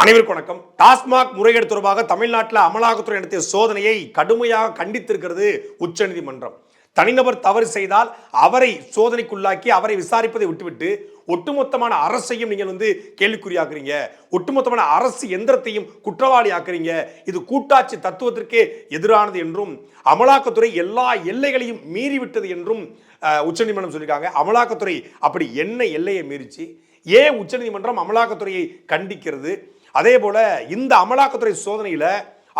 அனைவருக்கும் வணக்கம். டாஸ்மாக் முறைகேடு தொடர்பாக தமிழ்நாட்டில் அமலாக்கத்துறை நடத்திய சோதனையை கடுமையாக கண்டித்திருக்கிறது உச்சநீதிமன்றம். தனிநபர் தவறு செய்தால் அவரை சோதனைக்குள்ளாக்கி அவரை விசாரிப்பதை விட்டுவிட்டு ஒட்டுமொத்தமான அரசையும் நீங்கள் வந்து கேள்விக்குறியாக்குறீங்க ஒட்டுமொத்தமான அரசு எந்திரத்தையும் குற்றவாளி ஆக்குறீங்க. இது கூட்டாட்சி தத்துவத்திற்கே எதிரானது என்றும் அமலாக்கத்துறை எல்லா எல்லைகளையும் மீறிவிட்டது என்றும் உச்சநீதிமன்றம் சொல்லியிருக்காங்க. அமலாக்கத்துறை அப்படி என்ன எல்லையை மீறிச்சு? ஏன் உச்சநீதிமன்றம் அமலாக்கத்துறையை கண்டிக்கிறது? அதே போல் இந்த அமலாக்கத்துறை சோதனையில்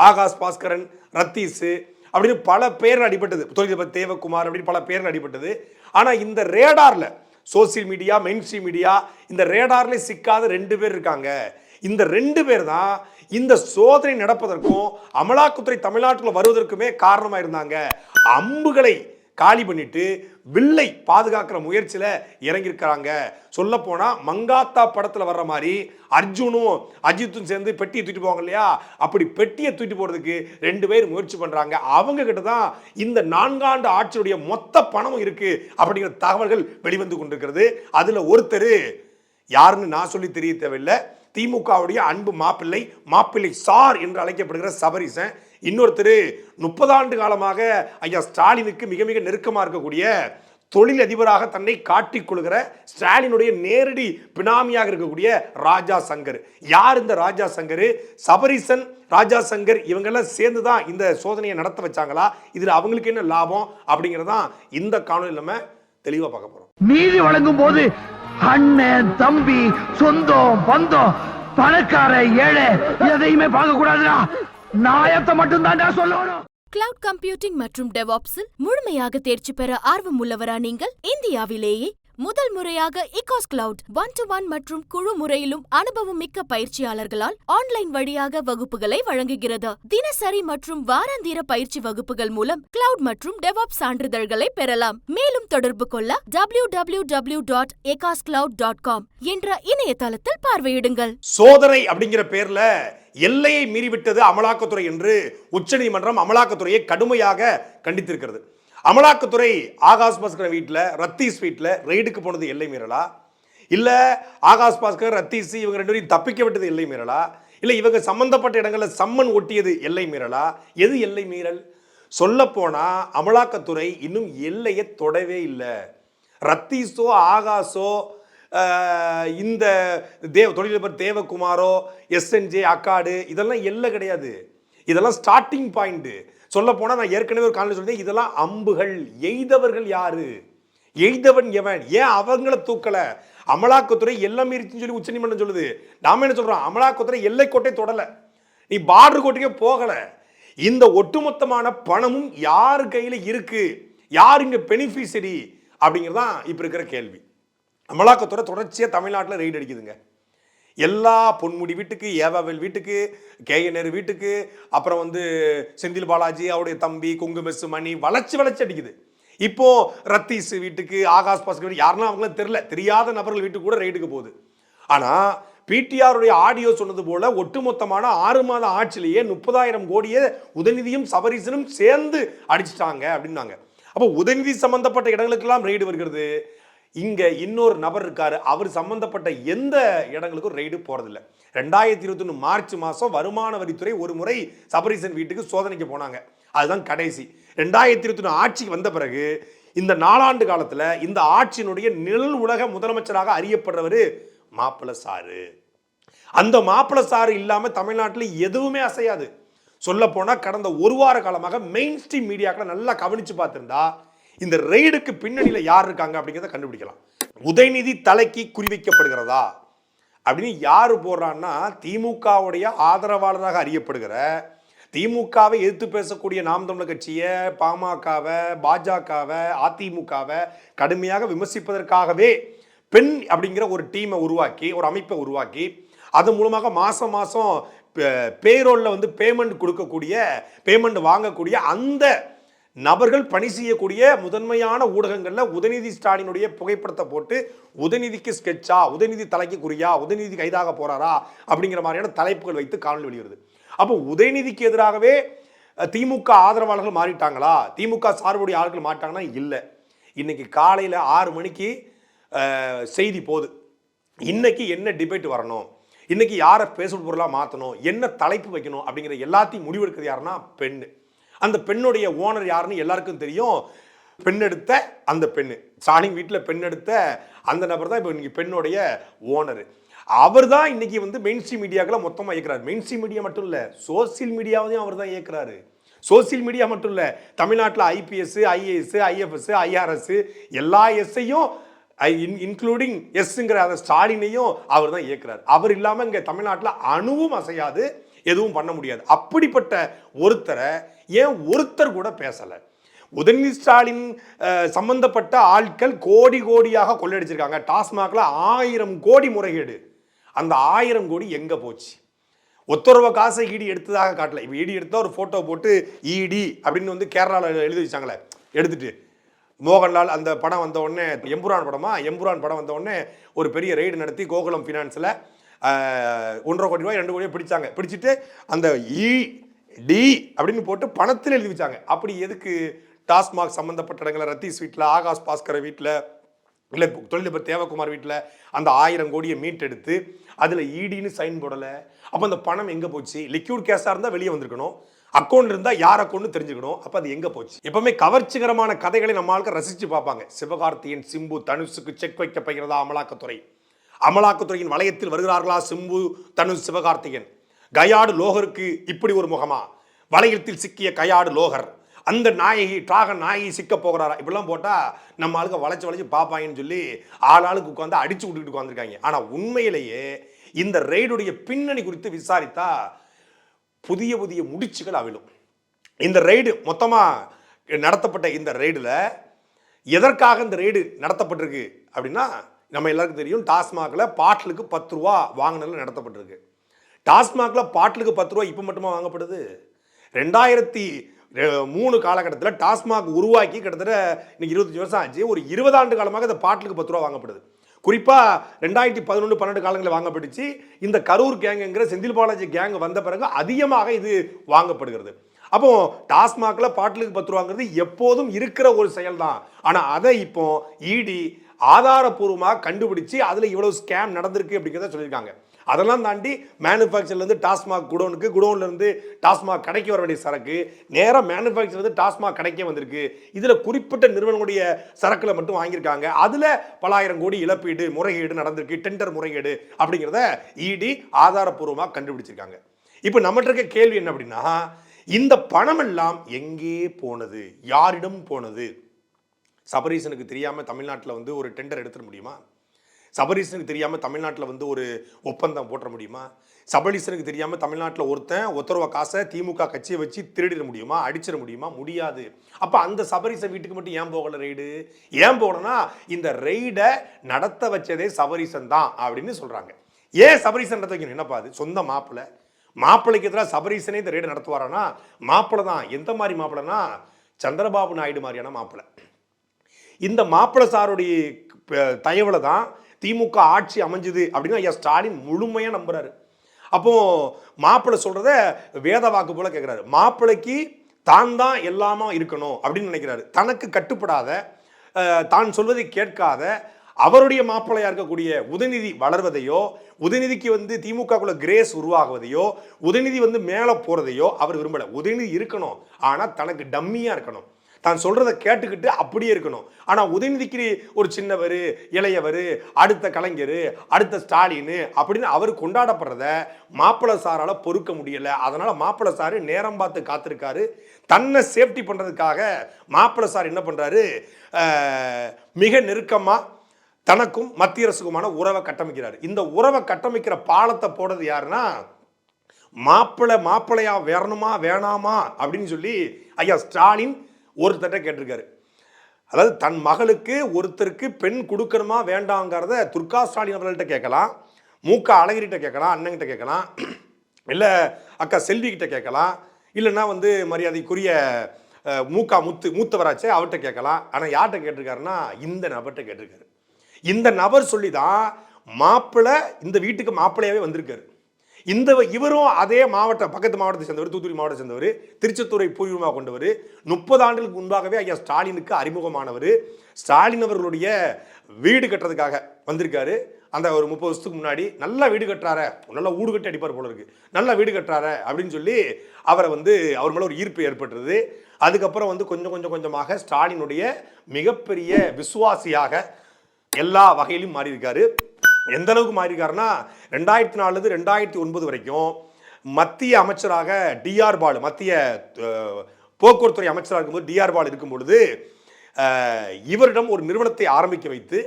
ஆகாஷ் பாஸ்கரன் ரத்தீஸு அப்படின்னு பல பேர் அடிபட்டது. தொழிலதிபர் தேவகுமார் அப்படின்னு பல பேர் அடிபட்டது. ஆனால் இந்த ரேடாரில் social media mainstream media இந்த ரேடாரில் சிக்காத ரெண்டு பேர் இருக்காங்க. இந்த ரெண்டு பேர் தான் இந்த சோதனை நடப்பதற்கும் அமலாக்கத்துறை தமிழ்நாட்டில் வருவதற்குமே காரணமாக இருந்தாங்க அம்புகளை காலி பண்ணிட்டு வில்லை பாதுகாக்கிற முயற்சியில் இறங்கியிருக்கிறாங்க. சொல்லப்போனால் மங்காத்தா படத்தில் வர்ற மாதிரி அர்ஜுனும் அஜித்தும் சேர்ந்து பெட்டியை தூக்கிட்டு போவாங்க இல்லையா? அப்படி பெட்டியை தூக்கிட்டு போகிறதுக்கு ரெண்டு பேர் முயற்சி பண்ணுறாங்க அவங்க கிட்ட தான் இந்த நான்காண்டு ஆட்சியுடைய மொத்த பணமும் இருக்குது அப்படிங்கிற தகவல்கள் வெளிவந்து கொண்டிருக்கிறது. அதில் ஒருத்தர் யாருன்னு நான் சொல்லி தெரிய தேவையில்லை திமுகவுடைய அன்பு மாப்பிள்ளை மாப்பிள்ளை சார் என்று அழைக்கப்படுகிற சபரிசன். இன்னொருத்தர் முப்பதாண்டு காலமாக ஐயா ஸ்டாலினுக்கு மிக மிக நெருக்கமாக இருக்கக்கூடிய தொழில் அதிபராக தன்னை காட்டிக் கொள்கிற ஸ்டாலினுடைய நேரடி பினாமியாக இருக்கக்கூடிய ராஜா சங்கர். யார் இந்த ராஜா சங்கர்? சபரிசன் ராஜா சங்கர் இவங்கெல்லாம் சேர்ந்து தான் இந்த சோதனையை நடத்த வச்சாங்களா? இதில் அவங்களுக்கு என்ன லாபம்? அப்படிங்கிறதான் இந்த காணொலி நம்ம தெளிவாக பார்க்க போகிறோம் நீதி வழங்கும் போது அண்ணன் தம்பி சொந்தம் பந்தம் பணக்கார ஏழை எதையுமே பார்க்க கூடாதுடா. நாயத்தை மட்டும் தான் சொல்லணும். கிளவுட் கம்ப்யூட்டிங் மற்றும் டெவாப்ஸில் முழுமையாக தேர்ச்சி பெற ஆர்வம் உள்ளவரா நீங்கள்? இந்தியாவிலேயே முதல் முறையாக இகாஸ் கிளவுட் ஒன் டு ஒன் மற்றும் குழு முறையிலும் அனுபவம் மிக்க பயிற்சியாளர்களால் ஆன்லைன் வழியாக வகுப்புகளை வழங்குகிறது. தினசரி மற்றும் வாராந்திர பயிற்சி வகுப்புகள் மூலம் கிளவுட் மற்றும் டெவாப் சான்றிதழ்களை பெறலாம். மேலும் தொடர்பு கொள்ள W W W dot dot com என்ற இணையதளத்தில் பார்வையிடுங்கள். சோதனை அப்படிங்கிற பேர்ல எல்லையை மீறிவிட்டது அமலாக்கத்துறை என்று உச்சநீதிமன்றம் அமலாக்கத்துறையை கடுமையாக கண்டித்திருக்கிறது. அமலாக்கத்துறை ஆகாஷ் பாஸ்கர் வீட்டில் ரத்தீஸ் வீட்டில் ரெய்டுக்கு போனது எல்லை மீறலா? இல்லை ஆகாஷ் பாஸ்கர் ரத்தீஸ் இவங்க ரெண்டு பேரும் தப்பிக்க விட்டது எல்லை மீறலா? இல்லை இவங்க சம்பந்தப்பட்ட இடங்களில் சம்மன் ஒட்டியது எல்லை மீறலா? எது எல்லை மீறல்? சொல்லப்போனால் அமலாக்கத்துறை இன்னும் எல்லையை தொடவே இல்லை. ரத்தீஸோ ஆகாஷோ இந்த தேவ தொழிலதிபர் தேவகுமாரோ எஸ்என்ஜே அக்காடு இதெல்லாம் எல்லை கிடையாது. இதெல்லாம் ஸ்டார்டிங் பாயிண்ட்டு சொல்ல போனால் நான் ஏற்கனவே ஒரு காலையில் சொல்லியிருந்தேன் இதெல்லாம் அம்புகள். எய்தவர்கள் யாரு? எய்தவன் எவன்? ஏன் அவங்கள தூக்கலை? அமலாக்கத்துறை எல்லாம் மீறிச்சுன்னு சொல்லி உச்சநீதிமன்றம் சொல்லுது. நாம என்ன சொல்றோம்? அமலாக்கத்துறை எல்லை தொடலை. நீ பார்டர் கோட்டைக்கே போகலை. இந்த ஒட்டுமொத்தமான பணமும் யார் கையில் இருக்கு? யார் இங்கே பெனிஃபிஷரி அப்படிங்கிறது தான் இப்போ இருக்கிற கேள்வி. அமலாக்கத்துறை தொடர்ச்சியாக தமிழ்நாட்டில் ரெய்டு அடிக்குதுங்க. எல்லா பொன்முடி வீட்டுக்கு ஏவாவேல் வீட்டுக்கு கேஎன்ஆர் வீட்டுக்கு அப்புறம் வந்து செந்தில் பாலாஜி அவருடைய தம்பி குங்குமெஸ் மணி வளர்ச்சி வளர்ச்சி அடிக்குது. இப்போ ரத்தீஸ் வீட்டுக்கு ஆகாஷ் பாஸ்கர் வீட்டுக்கு யாருன்னா அவங்களும் தெரியல. தெரியாத நபர்கள் வீட்டுக்கு கூட ரைடுக்கு போகுது. ஆனால் பிடிஆருடைய ஆடியோ சொன்னது போல ஒட்டுமொத்தமான ஆறு மாத ஆட்சிலேயே முப்பதாயிரம் கோடியை உதயநிதியும் சபரீசனும் சேர்ந்து அடிச்சிட்டாங்க அப்படின்னாங்க. அப்போ உதயநிதி சம்பந்தப்பட்ட இடங்களுக்கெல்லாம் ரெய்டு வருகிறது. இங்கே இன்னொரு நபர் இருக்கார். அவர் சம்மந்தப்பட்ட எந்த இடங்களுக்கும் ரெய்டு போகிறதில்ல ரெண்டாயிரத்தி இருபத்தொன்று மார்ச் மாதம் வருமான வரித்துறை ஒரு முறை சபரீசன் வீட்டுக்கு சோதனைக்கு போனாங்க. அதுதான் கடைசி. ரெண்டாயிரத்தி இருபத்தி ஒன்று ஆட்சிக்கு வந்த பிறகு இந்த நாலாண்டு காலத்தில் இந்த ஆட்சியினுடைய நிழல் உலக முதலமைச்சராக அறியப்படுறவர் மாப்பிள சாரு. அந்த மாப்பிள சாறு இல்லாமல் தமிழ்நாட்டில் எதுவுமே அசையாது. சொல்ல போனால் கடந்த ஒரு வார காலமாக மெயின் ஸ்ட்ரீம் மீடியாக்களை நல்லா கவனித்து பார்த்துருந்தா இந்த ரெய்டுக்கு பின்னணியில் யார் இருக்காங்க அப்படிங்கிறத கண்டுபிடிக்கலாம். உதயநிதி தலைக்கு குறிவைக்கப்படுகிறதா அப்படின்னு யார் போடுறான்னா திமுகவுடைய ஆதரவாளராக அறியப்படுகிற திமுகவை எதிர்த்து பேசக்கூடிய நாம் தமிழர் கட்சியை பாமகவை பாஜகவை அதிமுகவை கடுமையாக விமர்சிப்பதற்காகவே பெண் அப்படிங்கிற ஒரு டீமை உருவாக்கி ஒரு அமைப்பை உருவாக்கி அது மூலமாக மாதம் மாதம் பேரோலில் வந்து பேமெண்ட் கொடுக்கக்கூடிய பேமெண்ட் வாங்கக்கூடிய அந்த நபர்கள் பணி செய்யக்கூடிய முதன்மையான ஊடகங்களில் உதயநிதி ஸ்டாலினுடைய புகைப்படத்தை போட்டு உதயநிதிக்கு ஸ்கெட்சா உதயநிதி தலைக்கு குறியா? உதயநிதி கைதாக போறாரா? அப்படிங்கிற மாதிரியான தலைப்புகள் வைத்து காணொலி வெளிவருது. அப்போ உதயநிதிக்கு எதிராகவே திமுக ஆதரவாளர்கள் மாறிட்டாங்களா? திமுக சார்புடைய ஆட்கள் மாறிட்டாங்கன்னா இல்லை. இன்னைக்கு காலையில் ஆறு மணிக்கு செய்தி போகுது. இன்னைக்கு என்ன டிபேட் வரணும்? இன்னைக்கு யாரை பேசும் பொருளாக மாற்றணும் என்ன தலைப்பு வைக்கணும்? அப்படிங்கிற எல்லாத்தையும் முடிவெடுக்கிறது யாருன்னா பெண் அந்த பெண்ணுடைய ஓனர் யாருன்னு எல்லாருக்கும் தெரியும். பெண் எடுத்த அந்த பெண் ஸ்டாலின் வீட்டில் பெண் எடுத்த அந்த நபர் தான் இப்போ இன்றைக்கி பெண்ணுடைய ஓனர். அவர் தான் இன்றைக்கி வந்து மெயின் ஸ்ட்ரீம் மீடியாக்களை மொத்தமாக இயக்குறாரு. மெயின் ஸ்ட்ரீம் மீடியா மட்டும் இல்லை சோசியல் மீடியாவையும் அவர் தான் இயக்குறாரு. சோசியல் மீடியா மட்டும் இல்லை தமிழ்நாட்டில் ஐபிஎஸ் ஐஏஎஸ் ஐஎஃப்எஸ் ஐஆர்எஸ் எல்லா எஸ்ஸையும் இன்க்ளூடிங் எஸ்ங்கிற அந்த ஸ்டாலினையும் அவர் தான் இயக்குறாரு. அவர் இல்லாமல் இங்கே தமிழ்நாட்டில் அணுவும் அசையாது எதுவும் பண்ண முடியாது. அப்படிப்பட்ட ஒருத்தரை ஏன் ஒருத்தர் கூட பேசலை? உதயநிதி ஸ்டாலின் சம்பந்தப்பட்ட ஆட்கள் கோடி கோடியாக கொள்ளடிச்சிருக்காங்க டாஸ்மாகில் ஆயிரம் கோடி முறைகேடு. அந்த ஆயிரம் கோடி எங்கே போச்சு? ஒத்துறவை காசை ஈடி எடுத்ததாக காட்டல. இப்போ இடி எடுத்தால் ஒரு ஃபோட்டோ போட்டு இடி அப்படின்னு வந்து கேரளாவில் எழுதி வச்சாங்களே. எடுத்துட்டு மோகன்லால் அந்த படம் வந்த உடனே எம்புரான் படமா? எம்புரான் படம் வந்த உடனே ஒரு பெரிய ரெய்டு நடத்தி கோகுலம் ஃபினான்ஸில் ஒன்றரை கோடி ரூபாய் ரெண்டு கோடி ரூபாய் பிடிச்சாங்க. பிடிச்சிட்டு அந்த இ டி அப்படின்னு போட்டு பணத்தில் எழுதி வச்சாங்க அப்படி எதுக்கு டாஸ்மாக் சம்மந்தப்பட்ட இடங்களை ரத்தீஸ் வீட்டில் ஆகாஷ் பாஸ்கர் வீட்டில் இல்லை தொழிலதிபர் தேவகுமார் வீட்டில் அந்த ஆயிரம் கோடியை மீட்டெடுத்து அதில் ஈடின்னு சைன் போடலை. அப்போ அந்த பணம் எங்கே போச்சு? லிக்யூட் கேஸாக இருந்தால் வெளியே வந்திருக்கணும். அக்கௌண்ட் இருந்தால் யார் அக்கௌண்ட்னு தெரிஞ்சுக்கணும். அப்போ அது எங்கே போச்சு? எப்பவுமே கவர்ச்சிகரமான கதைகளை நம்ம ஆளுக்கு ரசித்து பார்ப்பாங்க. சிவகார்த்தியின் சிம்பு தனுஷுக்கு செக் வைக்கப்படுகிறதா அமலாக்கத்துறை? அமலாக்கத்துறையின் வளையத்தில் வருகிறார்களா சிம்பு தனுஷ் சிவகார்த்திகன் கயாடு லோகருக்கு இப்படி ஒரு முகமா? வளையத்தில் சிக்கிய கயாடு லோகர். அந்த நாயகி டாக நாயகி சிக்க போகிறாரா? இப்படிலாம் போட்டால் நம்ம ஆளுக்கு வளைச்சு வளைச்சு பார்ப்பாங்கன்னு சொல்லி ஆளாளுக்கு உட்காந்து அடிச்சு விட்டுக்கிட்டு உட்காந்துருக்காங்க ஆனால் உண்மையிலேயே இந்த ரெய்டுடைய பின்னணி குறித்து விசாரித்தா புதிய புதிய முடிச்சுகள் அவிழும். இந்த ரெய்டு மொத்தமாக நடத்தப்பட்ட இந்த ரெய்டில் எதற்காக இந்த ரெய்டு நடத்தப்பட்டிருக்கு அப்படின்னா நம்ம எல்லாருக்கும் தெரியும் டாஸ்மாகில் பாட்டிலுக்கு பத்து ரூபா வாங்கினதில் நடத்தப்பட்டிருக்கு. டாஸ்மாகில் பாட்டிலுக்கு பத்து ரூபா இப்போ மட்டுமா வாங்கப்படுது? ரெண்டாயிரத்தி மூணு காலகட்டத்தில் டாஸ்மாக் உருவாக்கி கிட்டத்தட்ட இன்னைக்கு இருபத்தஞ்சி வருஷம் ஆச்சு. ஒரு இருபது ஆண்டு காலமாக இந்த பாட்டிலுக்கு பத்து ரூபா வாங்கப்படுது. குறிப்பாக ரெண்டாயிரத்தி பதினொன்று பன்னெண்டு காலங்களில் வாங்கப்பட்டுச்சு. இந்த கரூர் கேங்குங்கிற செந்தில் பாலாஜி கேங் வந்த பிறகு அதிகமாக இது வாங்கப்படுகிறது. அப்போ டாஸ்மாகில் பாட்டிலுக்கு பத்து ரூபாங்கிறது எப்போதும் இருக்கிற ஒரு செயல் தான் ஆனால் அதை இப்போ இடி ஆதாரப்பூர்வமாக கண்டுபிடிச்சு அதில் இவ்வளோ ஸ்கேம் நடந்திருக்கு அப்படிங்கிறத சொல்லியிருக்காங்க. அதெல்லாம் தாண்டி மேனுஃபேக்சர்லேருந்து டாஸ்மாக் குடோனுக்கு குடோன்லேருந்து டாஸ்மாக் கடைக்கு வர வேண்டிய சரக்கு நேராக மேனுஃபேக்சர்லேருந்து டாஸ்மாக் கடைக்கே வந்திருக்கு. இதில் குறிப்பிட்ட நிறுவனங்களுடைய சரக்குல மட்டும் வாங்கியிருக்காங்க. அதில் பல ஆயிரம் கோடி இழப்பீடு முறைகேடு நடந்திருக்கு டெண்டர் முறைகேடு அப்படிங்கிறத இடி ஆதாரப்பூர்வமாக கண்டுபிடிச்சிருக்காங்க. இப்போ நம்மகிட்ட இருக்க கேள்வி என்ன அப்படின்னா இந்த பணம் எல்லாம் எங்கே போனது? யாரிடம் போனது? சபரீசனுக்கு தெரியாமல் தமிழ்நாட்டில் வந்து ஒரு டெண்டர் எடுத்துட முடியுமா? சபரீசனுக்கு தெரியாமல் தமிழ்நாட்டில் வந்து ஒரு ஒப்பந்தம் போட்ட முடியுமா? சபரீசனுக்கு தெரியாமல் தமிழ்நாட்டில் ஒருத்தன் ஒத்தரவை காசை திமுக கட்சியை வச்சு திருடிட முடியுமா? அடிச்சிட முடியுமா? முடியாது. அப்போ அந்த சபரீசன் வீட்டுக்கு மட்டும் ஏன் போகல ரெய்டு? ஏன் போகலன்னா இந்த ரெய்டை நடத்த வச்சதே சபரீசன் தான் அப்படின்னு சொல்கிறாங்க ஏன் சபரீசன் நடத்த வைக்கணும்? என்னப்பா அது? சொந்த மாப்பிள்ளை மாப்பிள்ளைக்கு எதிராக சபரீசனே இந்த ரெய்டை நடத்துவாரானா? மாப்பிள்ளை தான். எந்த மாதிரி மாப்பிள்ளைனா சந்திரபாபு நாயுடு மாதிரியான மாப்பிள்ளை இந்த மாப்பிள்ளை சாருடைய தயவில் தான் திமுக ஆட்சி அமைஞ்சுது அப்படின்னு ஐயா ஸ்டாலின் முழுமையாக நம்புறாரு. அப்போ மாப்பிள்ளை சொல்றத வேத வாக்கு போல கேட்குறாரு மாப்பிள்ளைக்கு தான் தான் எல்லாமா இருக்கணும் அப்படின்னு நினைக்கிறாரு. தனக்கு கட்டுப்படாத தான் சொல்வதை கேட்காத அவருடைய மாப்பிள்ளையாக இருக்கக்கூடிய உதயநிதி வளர்வதையோ உதயநிதிக்கு வந்து திமுகக்குள்ள கிரேஸ் உருவாகுவதையோ உதயநிதி வந்து மேலே போகிறதையோ அவர் விரும்பலை. உதயநிதி இருக்கணும் ஆனால் தனக்கு டம்மியாக இருக்கணும். தான் சொல்கிறத கேட்டுக்கிட்டு அப்படியே இருக்கணும். ஆனால் உதயநிதிக்கு ஒரு சின்னவர் இளையவர் அடுத்த கலைஞர் அடுத்த ஸ்டாலின் அப்படின்னு அவர் கொண்டாடப்படுறத மாப்பிள்ளை சாரால் பொறுக்க முடியலை. அதனால் மாப்பிள்ளை சாரு நேரம் பார்த்து காத்திருக்காரு. தன்னை சேஃப்டி பண்ணுறதுக்காக மாப்பிள்ளை சார் என்ன பண்ணுறாரு மிக நெருக்கமாக தனக்கும் மத்திய அரசுக்குமான உறவை கட்டமைக்கிறார். இந்த உறவை கட்டமைக்கிற பாலத்தை போடுறது யாருன்னா மாப்பிள்ளை மாப்பிள்ளையா வரணுமா வேணாமா அப்படின்னு சொல்லி ஐயா ஸ்டாலின் ஒருத்தர்கிட்ட கேட்டிருக்காரு. அதாவது தன் மகளுக்கு ஒருத்தருக்கு பெண் கொடுக்கணுமா வேண்டாங்கிறத துர்கா ஸ்டாலின் அவர்கள்ட்ட கேட்கலாம். மூக்க அழகிரிட்ட கேட்கலாம் அண்ணங்கிட்ட கேட்கலாம். இல்லை அக்கா செல்வி கிட்ட கேட்கலாம். இல்லைன்னா வந்து மரியாதைக்குரிய மூக்கா முத்து மூத்தவராச்சே அவர்கிட்ட கேட்கலாம். ஆனால் யார்கிட்ட கேட்டிருக்காருன்னா இந்த நபர்கிட்ட கேட்டிருக்காரு. இந்த நபர் சொல்லி தான் மாப்பிள்ளை இந்த வீட்டுக்கு மாப்பிள்ளையாகவே வந்திருக்காரு. இந்த இவரும் அதே மாவட்டம் பக்கத்து மாவட்டத்தை சேர்ந்தவர் தூத்துக்குடி மாவட்டத்தை சேர்ந்தவர் திருச்செத்தூரை பூர்வமாக கொண்டவர். முப்பது ஆண்டுகளுக்கு முன்பாகவே ஐயா ஸ்டாலினுக்கு அறிமுகமானவர். ஸ்டாலின் அவர்களுடைய வீடு கட்டுறதுக்காக வந்திருக்காரு. அந்த ஒரு முப்பது வருஷத்துக்கு முன்னாடி நல்லா வீடு கட்டுறார நல்லா வீடு கட்டி அடிப்பார் போல இருக்கு. நல்லா வீடு கட்டுறார அப்படின்னு சொல்லி அவரை வந்து அவர் மேலே ஒரு ஈர்ப்பு ஏற்பட்டுருது அதுக்கப்புறம் வந்து கொஞ்சம் கொஞ்சம் கொஞ்சமாக ஸ்டாலினுடைய மிகப்பெரிய விசுவாசியாக எல்லா வகையிலும் மாறியிருக்காரு. எந்த அளவுக்கு மாறியிருக்காருன்னா ரெண்டாயிரத்தி நாலுலேருந்து ரெண்டாயிரத்தி ஒன்பது வரைக்கும் மத்திய அமைச்சராக டிஆர் பாலு மத்திய போக்குவரத்துறை அமைச்சராக இருக்கும்போது டிஆர் பால் இருக்கும் பொழுது இவரிடம் ஒரு நிறுவனத்தை ஆரம்பிக்க வைத்து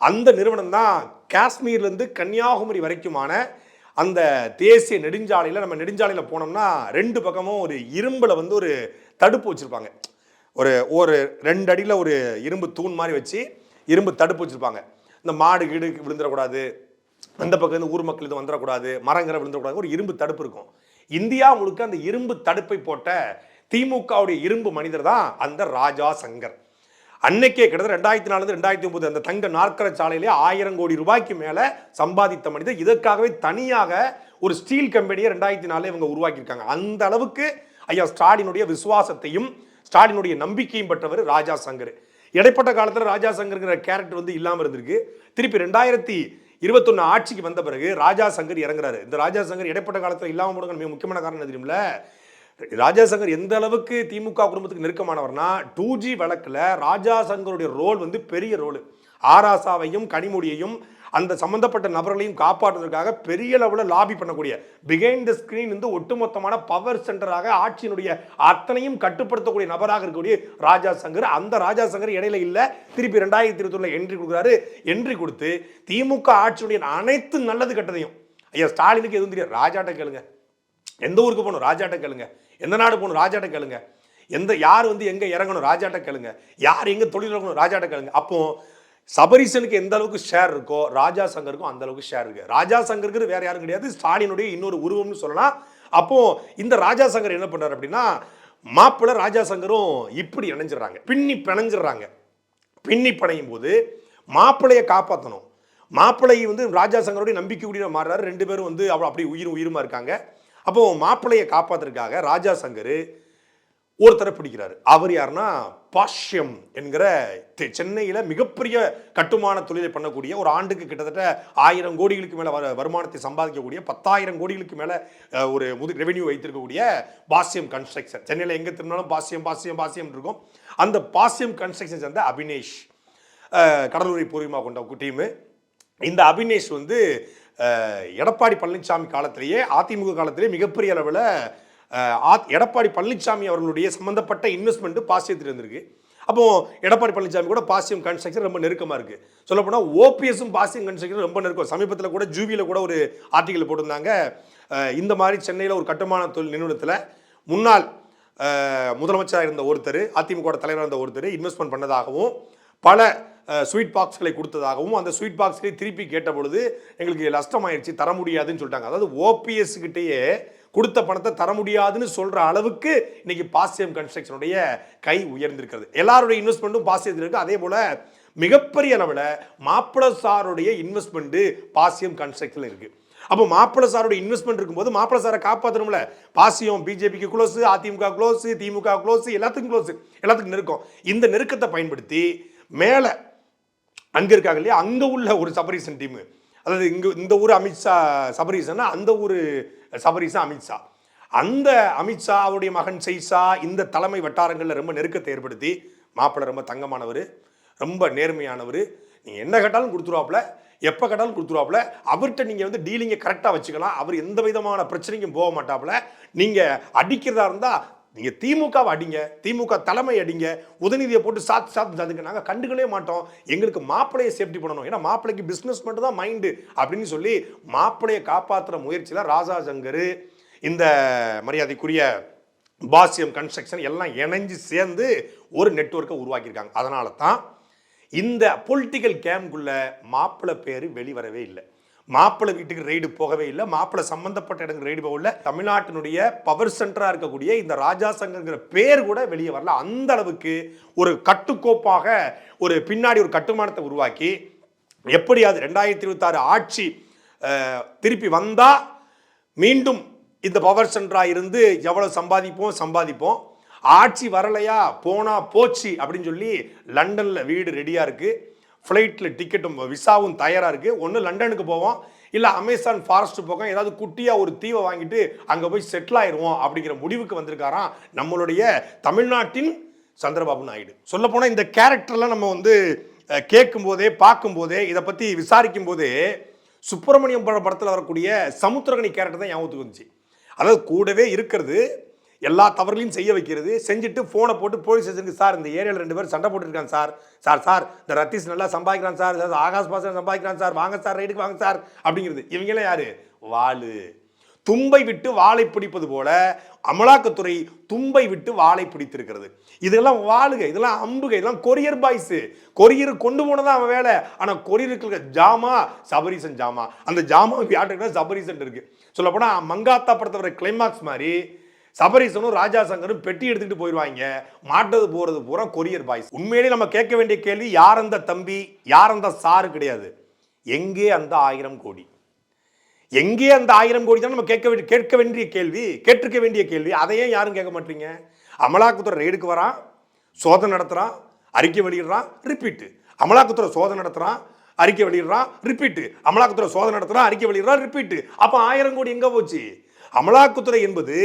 அந்த நிறுவனம் தான் காஷ்மீர்லேருந்து கன்னியாகுமரி வரைக்குமான அந்த தேசிய நெடுஞ்சாலையில் நம்ம நெடுஞ்சாலையில் போனோம்னா ரெண்டு பக்கமும் ஒரு இரும்பில் வந்து ஒரு தடுப்பு வச்சுருப்பாங்க. ஒரு ஒரு ரெண்டு அடியில் ஒரு இரும்பு தூண் மாதிரி வச்சு இரும்பு தடுப்பு வச்சுருப்பாங்க. இந்த மாடு கீடு விழுந்துடக்கூடாது. அந்த பக்கம் இருந்து ஊர் மக்கள் இது வந்துடக்கூடாது. மரங்கிற விழுந்துடக்கூடாது. ஒரு இரும்பு தடுப்பு இருக்கும். இந்தியா முழுக்க அந்த இரும்பு தடுப்பை போட்ட திமுகவுடைய இரும்பு மனிதர் தான் அந்த ராஜா சங்கர். அன்னைக்கே கிட்டத்தட்ட ரெண்டாயிரத்தி நாலுலேருந்து ரெண்டாயிரத்தி ஒன்பது அந்த தங்க நாற்கர சாலையிலே ஆயிரம் கோடி ரூபாய்க்கு மேலே சம்பாதித்த மனிதர். இதற்காகவே தனியாக ஒரு ஸ்டீல் கம்பெனியை ரெண்டாயிரத்தி நாலில் இவங்க உருவாக்கியிருக்காங்க. அந்த அளவுக்கு ஐயா ஸ்டாலினுடைய விசுவாசத்தையும் ஸ்டாலினுடைய நம்பிக்கையும் பெற்றவர் ராஜா சங்கர். இடைப்பட்ட காலத்தில் ராஜா சங்கர்ங்கிற கேரக்டர் வந்து இல்லாமல் இருந்திருக்கு. திருப்பி ரெண்டாயிரத்தி இருபத்தொன்னு ஆட்சிக்கு வந்த பிறகு ராஜா சங்கர் இறங்குறாரு. இந்த ராஜா சங்கர் இடைப்பட்ட காலத்தில் இல்லாமல் போடுங்க மிக முக்கியமான காரணம் என்ன தெரியுமில்ல? ராஜா சங்கர் எந்த அளவுக்கு திமுக குடும்பத்துக்கு நெருக்கமானவர்னா டூ ஜி வழக்கில் ராஜா சங்கருடைய ரோல் வந்து பெரிய ரோல் ஆராசாவையும் கனிமொழியையும் அந்த சம்பந்தப்பட்ட நபர்களையும் காப்பாற்றுவதற்காக பெரிய லெவலில் லாபி பண்ணக்கூடிய பிகைண்ட் த ஸ்கிரீன் வந்து ஒட்டுமொத்தமான பவர் சென்டராக ஆட்சியினுடைய அத்தனையும் கட்டுப்படுத்தக்கூடிய நபராக இருக்கக்கூடிய ராஜா சங்கர். அந்த ராஜா சங்கர் இடையில இல்லை. திருப்பி ரெண்டாயிரத்தி இருபத்தொன்னுல என்ட்ரி கொடுக்குறாரு. என்ட்ரி கொடுத்து திமுக ஆட்சியுடைய அனைத்து நல்லது கெட்டதையும். ஐயா ஸ்டாலினுக்கு எதுவும் தெரியாது. ராஜாட்ட கேளுங்க. எந்த ஊருக்கு போகணும்? ராஜாட்ட கேளுங்க. எந்த நாடு போகணும்? ராஜாட்ட கேளுங்க. எந்த யார் வந்து எங்கே இறங்கணும்? ராஜாட்ட கேளுங்க. யார் எங்கே தொழில் இறங்கணும் ராஜாட்ட கேளுங்க. அப்போது சபரீசனுக்கு எந்த அளவுக்கு ஷேர் இருக்கோ ராஜா சங்கருக்கும் அந்த அளவுக்கு ஷேர் இருக்கு. ராஜா சங்கருக்கு வேற யாரும் கிடையாது ஸ்டாலினுடைய இன்னொரு உருவம்னு சொல்லலாம். அப்போ இந்த ராஜா சங்கர் என்ன பண்றாரு அப்படின்னா மாப்பிள்ளை ராஜா சங்கரும் இப்படி இணைஞ்சிடுறாங்க. பின்னி பிணைஞ்சிடுறாங்க. பின்னி பணையும் போது மாப்பிள்ளையை காப்பாற்றணும் மாப்பிள்ளை வந்து ராஜா சங்கரோடைய நம்பிக்கைக்குரிய மாறுறாரு. ரெண்டு பேரும் வந்து அவ்வளோ அப்படி உயிர் உயிருமா இருக்காங்க. அப்போ மாப்பிள்ளையை காப்பாத்துறதுக்காக ராஜா சங்கர் ஒருத்தரை பிடிக்கிறாரு. அவர் யாருன்னா பாஷ்யம் என்கிற சென்னையில் மிகப்பெரிய கட்டுமான தொழிலை பண்ணக்கூடிய ஒரு ஆண்டுக்கு கிட்டத்தட்ட ஆயிரம் கோடிகளுக்கு மேலே வர வருமானத்தை சம்பாதிக்கக்கூடிய பத்தாயிரம் கோடிகளுக்கு மேலே ஒரு முது ரெவென்யூ வைத்திருக்கக்கூடிய பாஸ்யம் கன்ஸ்ட்ரக்ஷன் சென்னையில் எங்கே திரும்பினாலும் பாஸ்யம் பாஸ்யம் பாஸ்யம் இருக்கும். அந்த பாஸ்யம் கன்ஸ்ட்ரக்ஷன் சேர்ந்த அபினேஷ் கடலூரை பூர்வமாக கொண்ட டீமு இந்த அபினேஷ் வந்து எடப்பாடி பழனிசாமி காலத்திலேயே அதிமுக காலத்திலேயே மிகப்பெரிய அளவில் எடப்பாடி பழனிசாமி அவர்களுடைய சம்மந்தப்பட்ட இன்வெஸ்ட்மெண்ட்டு பாசியத்தில் இருந்திருக்கு. அப்போ எடப்பாடி பழனிசாமி கூட பாசியம் கன்ஸ்ட்ரக்ஷன் ரொம்ப நெருக்கமாக இருக்கு. சொல்லப்போனால் ஓபிஎஸும் பாசியம் கன்ஸ்ட்ரக்ஷன் ரொம்ப நெருக்கம். சமீபத்தில் கூட ஜூவியில் கூட ஒரு ஆர்டிக்கல் போட்டிருந்தாங்க. இந்த மாதிரி சென்னையில் ஒரு கட்டுமான தொழில் நிறுவனத்தில் முன்னாள் முதலமைச்சராக இருந்த ஒருத்தர் அதிமுக தலைவராக இருந்த ஒருத்தர் இன்வெஸ்ட்மெண்ட் பண்ணதாகவும் பல ஸ்வீட் பாக்ஸ்களை கொடுத்ததாகவும் அந்த ஸ்வீட் பாக்ஸ்களை திருப்பி கேட்ட பொழுது எங்களுக்கு நஷ்டமாயிருச்சு தர முடியாதுன்னு சொல்லிட்டாங்க. அதாவது ஓபிஎஸ்கிட்டேயே கொடுத்த பணத்தை தர முடியாதுன்னு சொல்கிற அளவுக்கு இன்னைக்கு பாசியம் கன்ஸ்ட்ரக்ஷனுடைய கை உயர்ந்திருக்கிறது. எல்லாருடைய இன்வெஸ்ட்மெண்ட்டும் பாசியத்தில் இருக்குது அதே போல் மிகப்பெரிய அளவில் மாப்பிள சாருடைய இன்வெஸ்ட்மெண்ட்டு பாசியம் கன்ஸ்ட்ரக்ஷனில் இருக்குது அப்போ மாப்பிள சாரோட இன்வெஸ்ட்மெண்ட் இருக்கும்போது மாப்பிள சாரை காப்பாற்றணும்ல பாசியம் பிஜேபிக்கு close AIADMK close DMK close எல்லாத்துக்கும் க்ளோஸ் எல்லாத்துக்கும் நெருக்கம். இந்த நெருக்கத்தை பயன்படுத்தி மேலே அங்கே இருக்காங்க இல்லையா? அங்கே உள்ள ஒரு சபரீசன் டீமு அதாவது இங்கே இந்த ஊர் அமித்ஷா சபரீசன்னா அந்த ஊர் சபரீசன் அமித்ஷா அந்த அமித்ஷா அவருடைய மகன் செய்சா இந்த தலைமை வட்டாரங்களில் ரொம்ப நெருக்கத்தை ஏற்படுத்தி மாப்பிள்ளை ரொம்ப தங்கமானவர் ரொம்ப நேர்மையானவர். நீங்கள் என்ன கேட்டாலும் கொடுத்துருவாப்புல எப்போ கேட்டாலும் கொடுத்துருவாப்புல. அவர்கிட்ட நீங்கள் வந்து டீலிங்கை கரெக்டாக வச்சுக்கலாம். அவர் எந்த விதமான பிரச்சனைக்கும் போக மாட்டாப்புல. நீங்கள் அடிக்கிறதா இருந்தால் நீங்கள் திமுகவை அடிங்க திமுக தலைமை அடிங்க உதநிதியை போட்டு சாத்து சாத்து சாத்துங்க. நாங்கள் கண்டுக்கவே மாட்டோம். எங்களுக்கு மாப்பிளையை சேஃப்டி பண்ணணும். ஏன்னா மாப்பிளைக்கு பிஸ்னஸ் மட்டும் தான் மைண்டு அப்படின்னு சொல்லி மாப்பிளையை காப்பாற்றுற முயற்சியில் ராஜா சங்கர் இந்த மரியாதைக்குரிய பாசியம் கன்ஸ்ட்ரக்ஷன் எல்லாம் இணைஞ்சு சேர்ந்து ஒரு நெட்வொர்க்கை உருவாக்கியிருக்காங்க. அதனால தான் இந்த பொலிட்டிக்கல் கேம்குள்ளே மாப்பிள்ளை பேர் வெளிவரவே இல்லை. மாப்பிள்ளை வீட்டுக்கு ரெய்டு போகவே இல்லை. மாப்பிள்ளை சம்பந்தப்பட்ட இடங்களுக்கு ரெய்டு போகல. தமிழ்நாட்டினுடைய பவர் சென்டராக இருக்கக்கூடிய இந்த ராஜா சங்கங்கிற பேர் கூட வெளியே வரல. அந்த அளவுக்கு ஒரு கட்டுக்கோப்பாக ஒரு பின்னாடி ஒரு கட்டுமானத்தை உருவாக்கி எப்படியாவது ரெண்டாயிரத்தி இருபத்தாறு ஆட்சி திருப்பி வந்தால் மீண்டும் இந்த பவர் சென்டராக இருந்து எவ்வளோ சம்பாதிப்போம் சம்பாதிப்போம். ஆட்சி வரலையா? போனா போச்சு அப்படின்னு சொல்லி லண்டனில் வீடு ரெடியாக இருக்குது ஃப்ளைட்டில் டிக்கெட்டும் விசாவும் தயாராக இருக்குது ஒன்று லண்டனுக்கு போவோம் இல்லை அமேசான் ஃபாரஸ்ட் போகும். ஏதாவது குட்டியாக ஒரு தீவை வாங்கிட்டு அங்கே போய் செட்டில் ஆயிடுவோம் அப்படிங்கிற முடிவுக்கு வந்திருக்காராம் நம்மளுடைய தமிழ்நாட்டின் சந்திரபாபு நாயுடு. சொல்லப்போனால் இந்த கேரக்டர்லாம் நம்ம வந்து கேட்கும் போதே பார்க்கும் போதே இதை பற்றி விசாரிக்கும் போதே சுப்பிரமணியம் பட படத்தில் வரக்கூடிய சமுத்திரகனி கேரக்டர் தான் ஞாபகத்துக்கு வந்துச்சு. அதாவது கூடவே இருக்கிறது எல்லா தவறுகளையும் செய்ய வைக்கிறது. செஞ்சுட்டு ஃபோனை போட்டு போலீஸ் ஸ்டேஷனுக்கு சார் இந்த ஏரியாவில் ரெண்டு பேரும் சண்டை போட்டுருக்காங்க சார். சார் சார் இந்த ரத்தீஷ் நல்லா சம்பாதிக்கிறான் சார். சார் ஆகாஷ் பாசன் சம்பாதிக்கிறான் சார். வாங்க சார் ரைடுக்கு வாங்க சார். அப்படிங்கிறது. இவங்களாம் யாரு? வாளு தும்பை விட்டு வாழை பிடிப்பது போல அமலாக்கத்துறை தும்பை விட்டு வாழை பிடித்திருக்கிறது. இதெல்லாம் வாழுக இதெல்லாம் அம்புக இதெல்லாம் கொரியர் பாய்ஸ். கொரியர் கொண்டு போனதான் அவன் வேலை. ஆனால் கொரியருக்கு இருக்கிற ஜாமா சபரீசன் ஜாமா. அந்த ஜாமா யார்கிட்ட சபரீசன் இருக்கு. சொல்லப்போனால் மங்காத்தா படத்தை வர கிளைமாக்ஸ் மாதிரி சபரீசனும் ராஜா சங்கரும் பெட்டி எடுத்துக்கிட்டு போயிடுவாங்க மாட்டது போறது பூரா கொரியர் பாய்ஸ். உண்மையிலேயே நம்ம கேட்க வேண்டிய கேள்வி யார் அந்த தம்பி யார் அந்த சாரு கிடையாது. எங்கே அந்த ஆயிரம் கோடி? எங்கே அந்த ஆயிரம் கோடி தான் நம்ம கேட்க வேண்டிய கேட்க வேண்டிய கேள்வி கேட்டிருக்க வேண்டிய கேள்வி. அதையே யாரும் கேட்க மாட்டீங்க? அமலாக்கத்துறை ரெய்டுக்கு வரான் சோதனை நடத்துறான் அறிக்கை வெளியிடுறான் ரிப்பீட்டு அமலாக்கத்துறை சோதனை நடத்துறான் அறிக்கை வெளியிடுறான் ரிப்பீட்டு அமலாக்கத்துறை சோதனை நடத்துறான் அறிக்கை வெளியிடுறான் ரிப்பீட்டு அப்போ ஆயிரம் கோடி எங்கே போச்சு? அமலாக்கத்துறை என்பது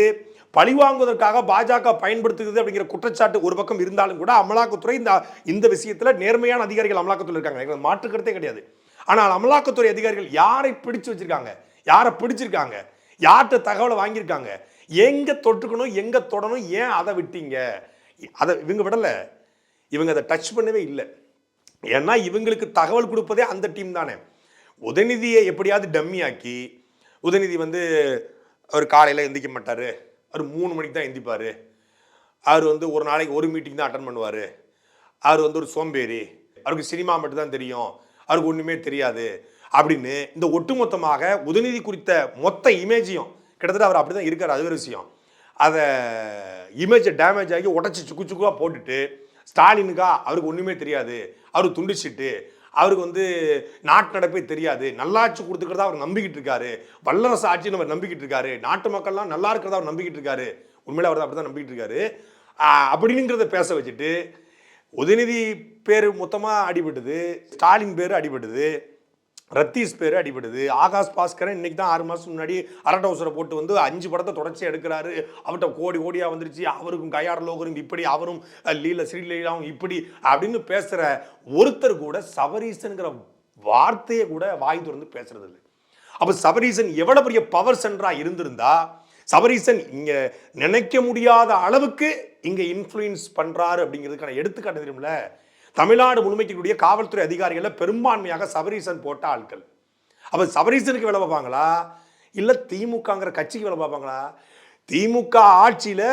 பழிவாங்குவதற்காக பாஜக பயன்படுத்துகிறது அப்படிங்கிற குற்றச்சாட்டு ஒரு பக்கம் இருந்தாலும் கூட அமலாக்கத்துறை இந்த இந்த விஷயத்தில் நேர்மையான அதிகாரிகள் அமலாக்கத்துறை இருக்காங்க. மாற்றுக்கிறதே மாற்று கிடையாது. ஆனால் அமலாக்கத்துறை அதிகாரிகள் யாரை பிடிச்சு வச்சிருக்காங்க? யாரை பிடிச்சிருக்காங்க? யார்கிட்ட தகவலை வாங்கியிருக்காங்க? எங்க தொட்டுக்கணும் எங்க தொடணும் ஏன் அதை விட்டீங்க? அதை இவங்க விடலை. இவங்க அதை டச் பண்ணவே இல்லை. ஏன்னா இவங்களுக்கு தகவல் கொடுப்பதே அந்த டீம் தானே. உதயநிதியை எப்படியாவது டம்மி ஆக்கி உதயநிதி வந்து அவர் காலையில் எந்திக்க மாட்டார். அவர் மூணு மணிக்கு தான் எந்திப்பார். அவர் வந்து ஒரு நாளைக்கு ஒரு மீட்டிங் தான் அட்டன் பண்ணுவார். அவர் வந்து ஒரு சோம்பேறி. அவருக்கு சினிமா மட்டும் தான் தெரியும். அவருக்கு ஒன்றுமே தெரியாது. அப்படின்னு இந்த ஒட்டுமொத்தமாக உதயநிதி குறித்த மொத்த இமேஜையும் கிட்டத்தட்ட அவர் அப்படி தான் இருக்கார். அது ஒரு விஷயம். அதை இமேஜை டேமேஜ் ஆகி உடச்சி சுக்கு சுக்குவாக போட்டுட்டு ஸ்டாலினுக்கா அவருக்கு ஒன்றுமே தெரியாது. அவர் துண்டிச்சிட்டு அவருக்கு வந்து நாட்டு நடப்பே தெரியாது. நல்லாட்சி கொடுத்துக்கிறதா அவர் நம்பிக்கிட்டு இருக்காரு. வல்லரசு ஆட்சின்னு அவர் நம்பிக்கிட்டு இருக்காரு. நாட்டு மக்கள்லாம் நல்லா இருக்கிறதா அவர் நம்பிக்கிட்டு இருக்காரு. உண்மையில் அவர் அப்படி தான் நம்பிக்கிட்டு இருக்காரு. அப்படிங்கிறத பேச வச்சுட்டு உதயநிதி பேர் மொத்தமாக அடிபட்டது. ஸ்டாலின் பேர் அடிபட்டது. ரத்தீஷ் பேர் அடிபடுது. ஆகாஷ் பாஸ்கரன் இன்னைக்கு தான் ஆறு மாதம் முன்னாடி அரட்ட போட்டு வந்து அஞ்சு படத்தை தொடர்ச்சி எடுக்கிறாரு. அவர்கிட்ட கோடி கோடியாக வந்துருச்சு. அவருக்கும் கையாட லோகரும் இப்படி அவரும் லீல ஸ்ரீலீலாவும் இப்படி அப்படின்னு பேசுகிற ஒருத்தர் கூட சபரீசனுங்கிற வார்த்தையை கூட வாய் திறந்து பேசுறது இல்லை அப்போ சபரீசன் எவ்வளோ பெரிய பவர் சென்டராக இருந்திருந்தா சபரீசன் இங்கே நினைக்க முடியாத அளவுக்கு இங்கே இன்ஃப்ளூயன்ஸ் பண்ணுறாரு அப்படிங்கிறதுக்கான எடுத்துக்காட்டு தெரியும்ல தமிழ்நாடு முழுமைக்கக்கூடிய காவல்துறை அதிகாரிகளில் பெரும்பான்மையாக சபரீசன் போட்ட ஆட்கள். அப்போ சபரீசனுக்கு வேலை பார்ப்பாங்களா? இல்லை திமுகங்கிற கட்சிக்கு வேலை பார்ப்பாங்களா? திமுக ஆட்சியில்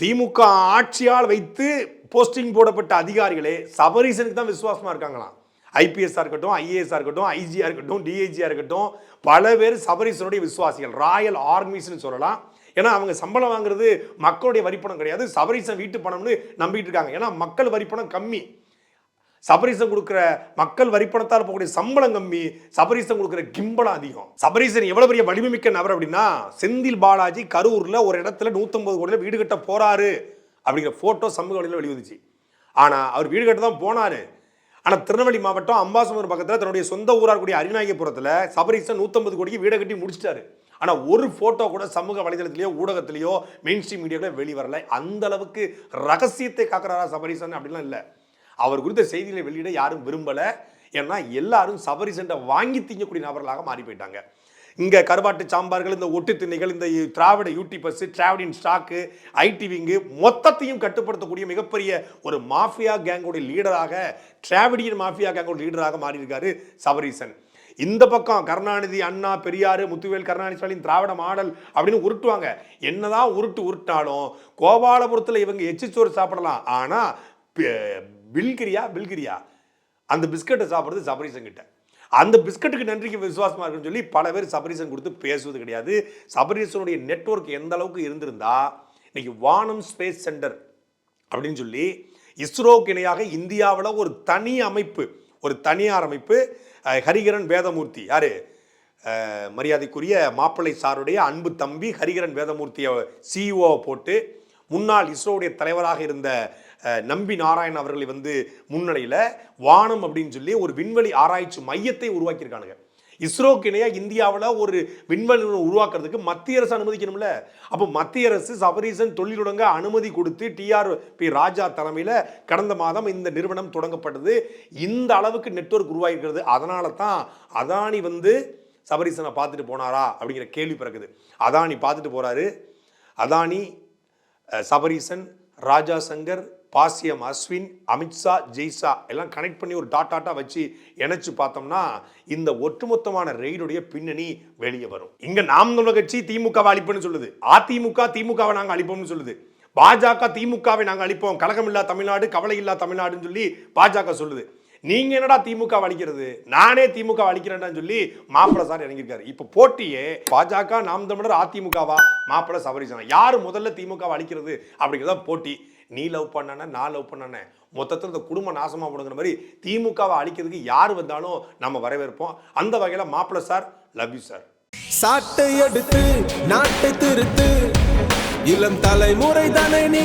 திமுக ஆட்சியால் வைத்து போஸ்டிங் போடப்பட்ட அதிகாரிகளே சபரீசனுக்கு தான் விசுவாசமாக இருக்காங்களாம். ஐபிஎஸ்ஸாக இருக்கட்டும் ஐஏஎஸ்ஸாக இருக்கட்டும் ஐஜியாக இருக்கட்டும் டிஐஜியாக இருக்கட்டும் பல பேர் சபரீசனுடைய விசுவாசிகள் ராயல் ஆர்மிஸ்னு சொல்லலாம். ஏன்னா அவங்க சம்பளம் வாங்குறது மக்களுடைய வரிப்பணம் கிடையாது. சபரீசன் வீட்டு பணம்னு நம்பிட்டு இருக்காங்க. ஏன்னா மக்கள் வரிப்பணம் கம்மி. சபரீசன் கொடுக்குற மக்கள் வரிப்பணத்தால் போகக்கூடிய சம்பளம் கம்மி சபரீசன் கொடுக்குற கிம்பளம் அதிகம். சபரீசன் எவ்வளவு பெரிய வலிமைமிக்க நபர் அப்படின்னா செந்தில் பாலாஜி கரூர்ல ஒரு இடத்துல நூத்தம்பது கோடியில வீடு கட்ட போறாரு அப்படிங்கிற போட்டோ சமூக வலையில வெளிவந்துச்சு. ஆனா அவர் வீடு கட்ட தான் போனாரு. ஆனால் திருநெல்வேலி மாவட்டம் அம்பாசமுதர் பக்கத்தில் தன்னுடைய சொந்த ஊராக கூடிய அரிநாயகபுரத்தில் சபரீசன் நூற்றம்பது கோடிக்கு வீடை கட்டி முடிச்சிட்டாரு. ஆனால் ஒரு ஃபோட்டோ கூட சமூக வலைதளத்திலேயோ ஊடகத்திலேயோ மெயின் ஸ்ட்ரீம் மீடியாவில வெளி வரல அந்த அளவுக்கு ரகசியத்தை காக்குறாரா சபரீசன் அப்படிலாம் இல்லை. அவர் குறித்த செய்திகளை வெளியிட யாரும் விரும்பல. ஏன்னா எல்லாரும் சபரிசண்டை வாங்கி திங்கக்கூடிய நபர்களாக மாறி போயிட்டாங்க. இங்கே கருவாட்டு சாம்பார்கள் இந்த ஒட்டு திண்ணைகள் இந்த திராவிட யூடிபஸ் டிராவலின் ஸ்டாக்கு ஐடி விங்கு மொத்தத்தையும் கட்டுப்படுத்தக்கூடிய மிகப்பெரிய ஒரு மாஃபியா கேங்கோட லீடராக டிராவிடியன் மாஃபியா கேங்கோட லீடராக மாறியிருக்காரு சபரீசன். இந்த பக்கம் கருணாநிதி அண்ணா பெரியார் முத்துவேல் கருணாநிதி ஸ்டாலின் திராவிட மாடல் அப்படின்னு உருட்டுவாங்க. என்னதான் உருட்டு உருட்டாலும் கோபாலபுரத்தில் இவங்க எச்சிச்சோறு சாப்பிடலாம். ஆனால் பில்கிரியா பில்கிரியா அந்த பிஸ்கட்டை சாப்பிட்றது சபரீசன் கிட்ட அந்த பிஸ்கட்டுக்கு நன்றிக்கு விசுவாசமாக இருக்குன்னு சொல்லி பல பேர் சபரீசன் கொடுத்து பேசுவது கிடையாது. சபரீசனுடைய நெட்வொர்க் எந்த அளவுக்கு இருந்திருந்தா இன்னைக்கு வானம் ஸ்பேஸ் சென்டர் அப்படின்னு சொல்லி இஸ்ரோக்கு இணையாக இந்தியாவில் ஒரு தனி அமைப்பு ஒரு தனியார் அமைப்பு ஹரிகரன் வேதமூர்த்தி. யாரு? மரியாதைக்குரிய மாப்பிள்ளை சாருடைய அன்பு தம்பி ஹரிகரன் வேதமூர்த்தியை சிஇஓவை போட்டு முன்னாள் இஸ்ரோவுடைய தலைவராக இருந்த நம்பி நாராயண் அவர்களை வந்து முன்னிலையில் வானம் அப்படின்னு சொல்லி ஒரு விண்வெளி ஆராய்ச்சி மையத்தை உருவாக்கியிருக்கானுங்க. இஸ்ரோக்கு இணையாக இந்தியாவில் ஒரு விண்வெளி உருவாக்குறதுக்கு மத்திய அரசு அனுமதிக்கணும்ல. அப்போ மத்திய அரசு சபரீசன் தொழிலுடங்க அனுமதி கொடுத்து டிஆர் பி ராஜா தலைமையில் கடந்த மாதம் இந்த நிறுவனம் தொடங்கப்பட்டது. இந்த அளவுக்கு நெட்வொர்க் உருவாகிருக்கிறது அதனால தான் அதானி வந்து சபரீசனை பார்த்துட்டு போனாரா அப்படிங்கிற கேள்வி பிறக்குது. அதானி பார்த்துட்டு போகிறாரு அதானி சபரீசன் ராஜா சங்கர் பாசியம் அஸ்வின் அமித்ஷா ஜெய்ஷா எல்லாம் கனெக்ட் பண்ணி ஒரு டாட்டாட்டா வச்சு இணைச்சு பார்த்தோம்னா இந்த ஒட்டுமொத்தமான ரெய்டுடைய பின்னணி வெளியே வரும். இங்க நாம் தமிழர் கட்சி திமுகவை அழிப்புன்னு சொல்லுது. அதிமுக திமுகவை நாங்கள் அழிப்போம்னு சொல்லுது. பாஜக திமுகவை நாங்கள் அழிப்போம். கழகம் இல்லா தமிழ்நாடு கவலை இல்லா தமிழ்நாடுன்னு சொல்லி பாஜக சொல்லுது. நீங்க என்னடா திமுக அழிக்கிறது? நானே திமுக அழிக்கிறேன்னு சொல்லி மாப்பிள்ள சார் இறங்கியிருக்காரு. இப்போ போட்டியே பாஜக நாம் தமிழர் அதிமுகவா? மாப்பிள்ள சபரிசனா யார் முதல்ல திமுக அழிக்கிறது? அப்படிங்கிறத போட்டி. நீ லவ் பண்ணன நான் லவ் பண்ணன? மொத்தத்தில் இந்த குடும்ப நாசமா போடுங்கிற மாதிரி திமுகவை அழிக்கிறதுக்கு யார் வந்தாலும் நம்ம வரவேற்போம். அந்த வகையில் மாப்பிள்ள சார் லவ் யூ சார் சாட்டை எடுத்து நாட்டை திருத்து இளம் தலைமுறை தானே நீ